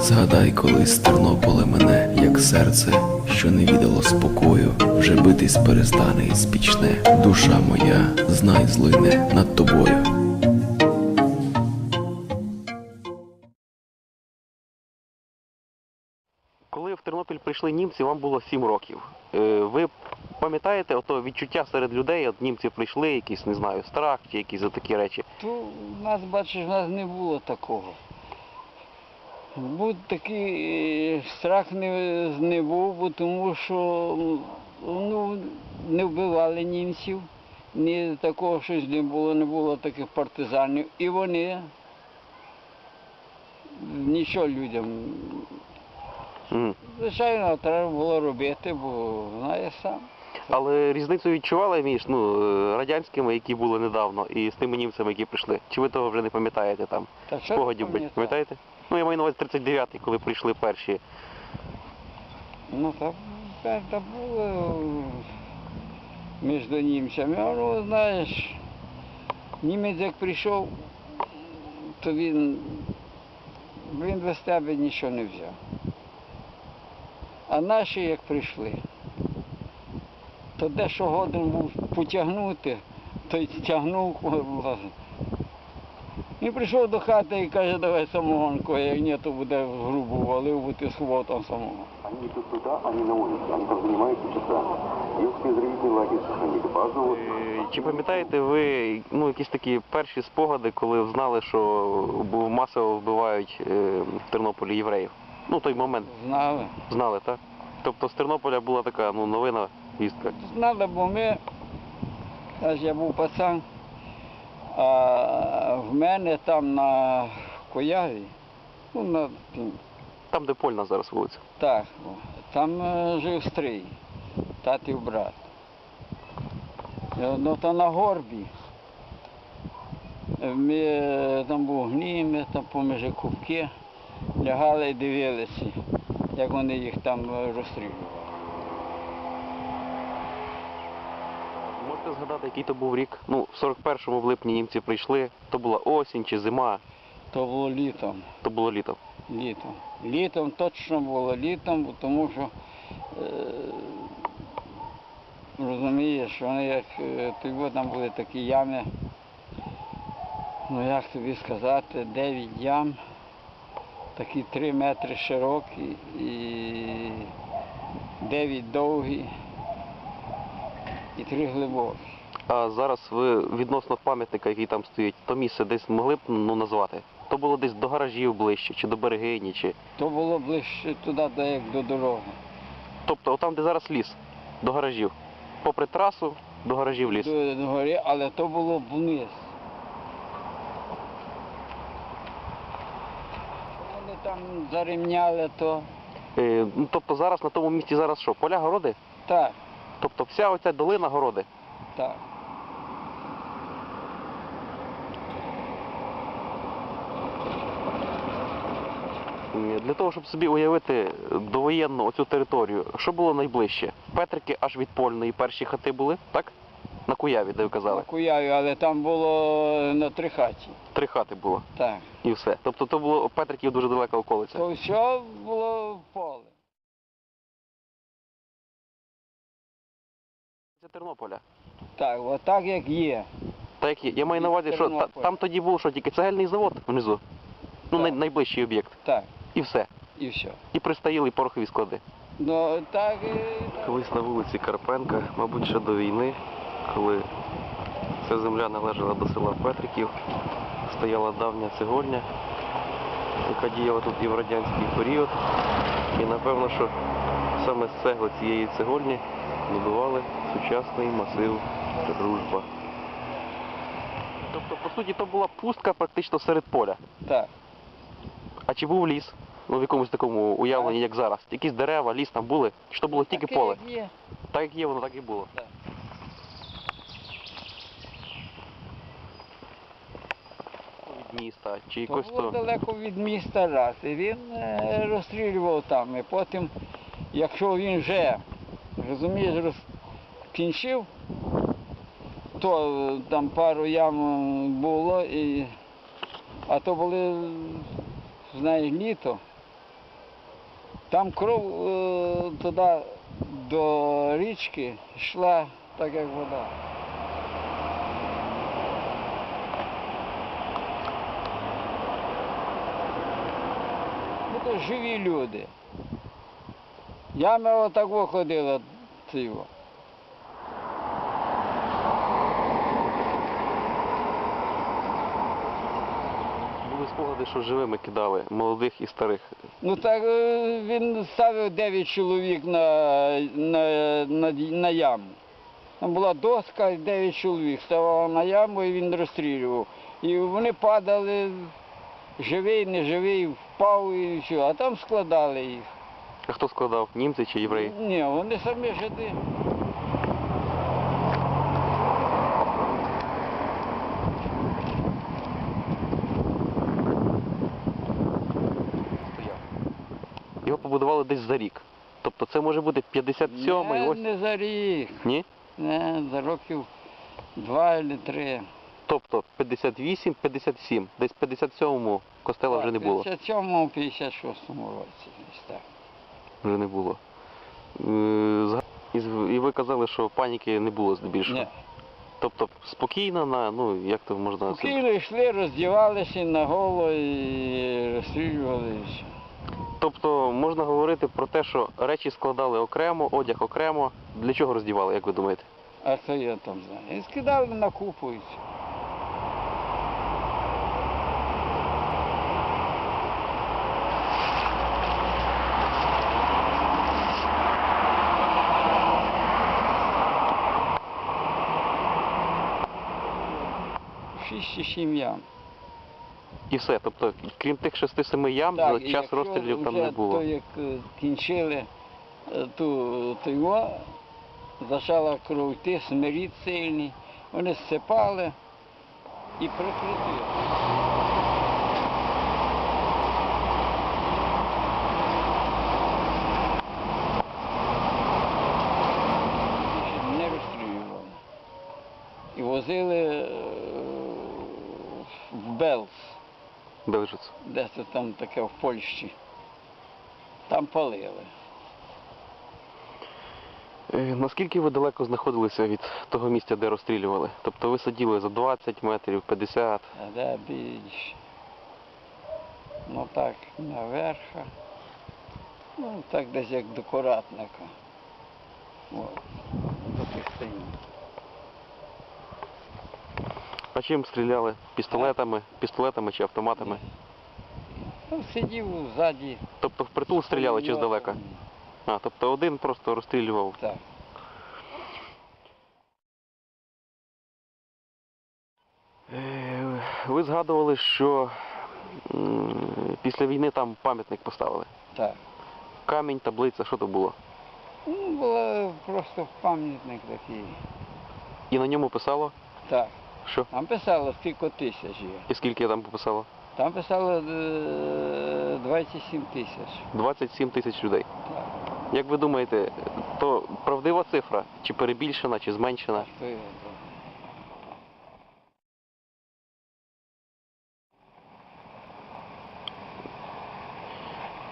Згадай колись Тернополе мене, як серце, що не віддало спокою, вже битись перестане і спічне. Душа моя, знай злине над тобою. Коли в Тернопіль прийшли німці, вам було 7 років. Е, Ви пам'ятаєте ото відчуття серед людей, от німці прийшли, якийсь, не знаю, страх чи якісь такі речі. В нас, бачиш, в нас не було такого. Був такий е, страх не, не був, тому що ну, не вбивали німців, ні такого щось не було, не було таких партизанів. І вони нічого людям. Мгм. Звичайно, треба було робити, бо знаєш сам. Але різницю відчували між ну, е, радянськими, які були недавно, і з тими німцями, які прийшли. Чи ви того вже не пам'ятаєте там? Та що Спогадів би, пам'ятати? пам'ятаєте? Ну, я маю на увазі 39-й, коли прийшли перші. Ну так, так, так було між німцями. А ну, знаєш, німець як прийшов, то він, він без тебе нічого не взяв. А наші як прийшли, то де що годен був потягнути, то й тягнув. Він прийшов до хати і каже, давай самогонку, а як ні, то буде грубо валив, бо ти там самогон. Они идут туда, они на улице, они там занимаются часами. Есть израильный лагерь сохранили базу. Е, Чи пам'ятаєте ви ну, якісь такі перші спогади, коли знали, що масово вбивають е, в Тернополі євреїв? Ну, той момент Знали. знали, так? Тобто з Тернополя була така ну, новина, вістка. Знали, бо ми, аж я був пацан, а в мене там на Кояві, ну, на, Там, де Польна зараз вулиця. так, о, там е, жив стрій, татів брат. Е, Ну, то на горбі. Е, Ми, е, там був гній, ми там поміж кубки лягали і дивилися, як вони їх там е, розстрілювали. Можете згадати, який то був рік? Ну, в 41-му в липні німці прийшли. То була осінь чи зима, То було літом. то було літо. Літом. Літом точно було літом, тому що е, розумієш, вони як е, там були такі ями, ну як тобі сказати, 9 ям, такі 3 метри широкі і 9 довгі і 3 глибокі. А зараз ви відносно пам'ятника, який там стоїть, то місце десь могли б ну, назвати? То було десь до гаражів ближче, чи до берегині, чи. То було ближче туди, де як до дороги. Тобто там, де зараз ліс, до гаражів. Попри трасу, до гаражів ліс. До, до гори, але то було вниз. Вони там зарівняли то. Е, ну, тобто зараз на тому місці зараз що? Поля городи? Так, Тобто вся оця долина городи. так. Для того, щоб собі уявити довоєнну оцю територію, що було найближче? Петрики аж від Польної перші хати були, так? На Куяві, де ви На. Куяві, але там було на три хаті. Три хати було Так. і все. Тобто то було Петриків дуже далека околиця. То все було поле. Це Тернополя. Так, отак як є. Так як є. Я маю на увазі, що та- там тоді був що, тільки цегельний завод внизу. Ну, Так. най- найближчий об'єкт. Так, І все. і все. І пристоїли порохові склади. Ну так і так. Колись на вулиці Карпенка, мабуть, ще до війни, коли ця земля належала до села Петриків, стояла давня цегольня, яка діяла тут і в радянський період. І напевно, що саме з цегли цієї цегольні будували сучасний масив дружба. Тобто, по суті, то була пустка практично серед поля. так. А чи був ліс? Ну, в якомусь такому уявленні, як зараз. Якісь дерева, ліс там були, чи то було тільки Таке, поле? як є. Так як є, воно так і було. Так. Від міста, чи То якось було то. далеко від міста раз. І він е, розстрілював там. І потім, якщо він вже, розумієш, роз... кінчив, то е, там пару ям було, і, а то були, знаєш, літо. Там кров е, туди до річки йшла так, як вода. То живі люди. Ями отак ходила циво. Були спогади, що живими кидали, молодих і старих. Ну так е, він ставив 9 чоловік на, на, на, на яму. Там була доска, і 9 чоловік ставало на яму і він розстрілював. І вони падали, живий, неживий, впав і все, а там складали їх. А хто складав? Німці чи євреї? Ні, вони самі жиди. Його побудували десь за рік. Тобто це може бути 57-й, не, ось. не за рік, Ні? не, за років два або три. Тобто 58-57. Десь в 57-му костела вже не було. В 57-му, 56-му році. десь так. Вже не було. Е, зга- І з- і ви казали, що паніки не було здебільшого. Ні. Тобто спокійно на, ну як то можна це- Спокійно йшли, роздівалися на голову і розстрілювали. і все. Тобто можна говорити про те, що речі складали окремо, одяг окремо. Для чого роздівали, як ви думаєте? А що я там знаю? І скидали на купу і все. Чи сім ям. І все. Тобто, крім тих 6-7 ям, за і час якщо розстрілів там вже не було. То, як е, кінчили е, ту, його, почала кров йти, смирід сильний, вони зсипали і прикрутили. Більше Не розстрілювали. І возили е, в Белс. Белжиць. Де це там таке в Польщі. Там палили. Е, Наскільки ви далеко знаходилися від того місця, де розстрілювали? Тобто ви сиділи за 20 метрів, 50. А де більше? Ну так, наверха. Ну так десь як до коратника. От, до тих стінь. А чим стріляли? Пістолетами, пістолетами чи автоматами? Ну, сидів ззаді. Тобто впритул стріляли чи здалека? А, тобто один просто розстрілював. Так. Е, Ви згадували, що після війни там пам'ятник поставили. Так. Камінь, таблиця, що то було? Ну, було просто пам'ятник такий. І на ньому писало, Так. Що? Там писало скільки тисяч є. І скільки там пописало? Там писало е, 27 тисяч. 27 тисяч людей. Так. Як ви думаєте, то правдива цифра? Чи перебільшена, чи зменшена? Що я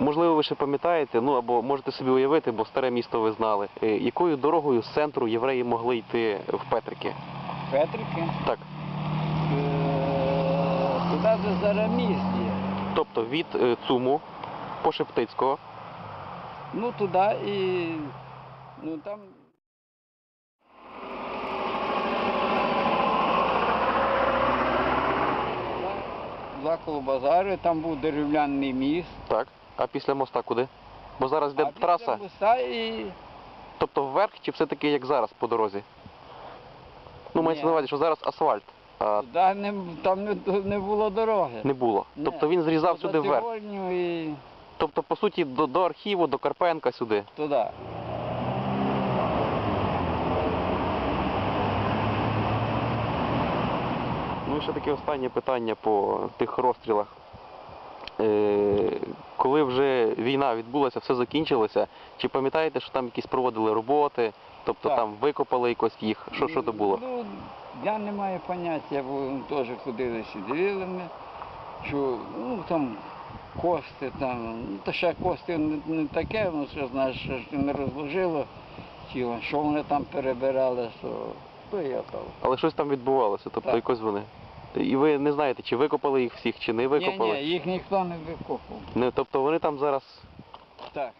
Можливо, ви ще пам'ятаєте, ну або можете собі уявити, бо старе місто ви знали, е, якою дорогою з центру євреї могли йти в Петрики? Петрики? Так. Е, Туди, де зараз міст є. Тобто від е, Цуму по Шептицького Ну туди і ну там. Два коло базару, і там був дерев'яний міст. Так. А після моста куди? Бо зараз йде а після траса, моста і тобто вверх, чи все-таки як зараз по дорозі? Ну, мається на увазі, що зараз асфальт, а туди не, там не, не було дороги. не було. Ні. Тобто він зрізав сюди вверх. І Тобто, по суті, до, до архіву, до Карпенка сюди. туди. Ну і ще таке останнє питання по тих розстрілах. Е, коли вже війна відбулася, все закінчилося, чи пам'ятаєте, що там якісь проводили роботи, тобто Так. там викопали якось їх? Що, що то було? Ну, Я не маю поняття, бо теж ходили мене, що ну там кости там, ну то ще кости не, не таке, ну що знаєш, що ж не розложило тіло, що вони там перебирали, що то я там. Але щось там відбувалося, тобто Так. якось вони. І ви не знаєте, чи викопали їх всіх, чи не Ні, викопали? ні, їх ніхто не викопав. Не, тобто вони там зараз Так.